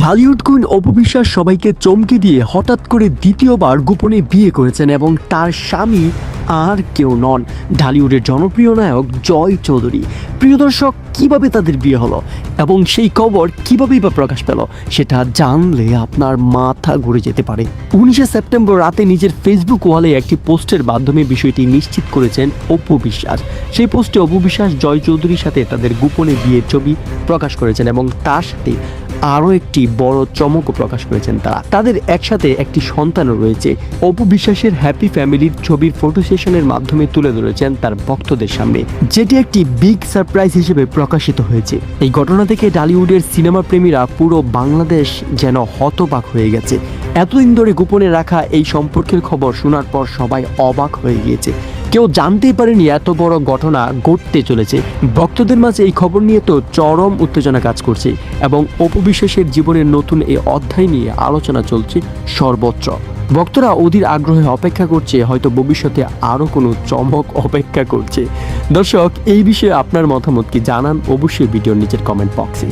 Dhallywood queen অপবিশ্বাস সবাইকে চমকে দিয়ে হঠাৎ করে দ্বিতীয়বার গোপনে বিয়ে করেছেন এবং তার স্বামী আর কেউ নন। ঢালিউডের জনপ্রিয় নায়ক জয় চৌধুরী। প্রিয় দর্শক, কীভাবে তাদের বিয়ে হলো এবং সেই খবর কিভাবেই বা প্রকাশ পেল সেটা জানলে আপনার মাথা ঘুরে যেতে পারে। উনিশে সেপ্টেম্বর রাতে নিজের ফেসবুক ওয়ালে একটি পোস্টের মাধ্যমে বিষয়টি নিশ্চিত করেছেন অপু বিশ্বাস সেই পোস্টে অপু বিশ্বাস জয় চৌধুরীর সাথে তাদের গোপনে বিয়ের ছবি প্রকাশ করেছেন এবং তার সাথে আরও একটি বড় চমকও প্রকাশ করেছেন তারা। তাদের একসাথে একটি সন্তানও রয়েছে। অপু বিশ্বাসের হ্যাপি ফ্যামিলির ছবির ফটো সেশনের মাধ্যমে তুলে ধরেছেন তার ভক্তদের সামনে। যেটি একটি বিগ সারপ্রাইজ হিসেবে প্রকাশিত হয়েছে। এই ঘটনা থেকে ডালিউডের সিনেমা প্রেমীরা পুরো বাংলাদেশ যেন হতবাক হয়ে গেছে। এতদিন ধরে গোপনে রাখা এই সম্পর্কের খবর শোনার পর সবাই অবাক হয়ে গিয়েছে। কেউ জানতেই পারেনি এত বড় ঘটনা ঘটতে চলেছে। ভক্তদের মাঝে এই খবর নিয়ে তো চরম উত্তেজনা কাজ করছে এবং অপবিশ্বাসের জীবনের নতুন এই অধ্যায় নিয়ে আলোচনা চলছে সর্বত্র। ভক্তরা অধীর আগ্রহে অপেক্ষা করছে, হয়তো ভবিষ্যতে আরও কোনো চমক অপেক্ষা করছে। দর্শক, এই বিষয়ে আপনার মতামত কি জানান অবশ্যই ভিডিওর নিচের কমেন্ট বক্সে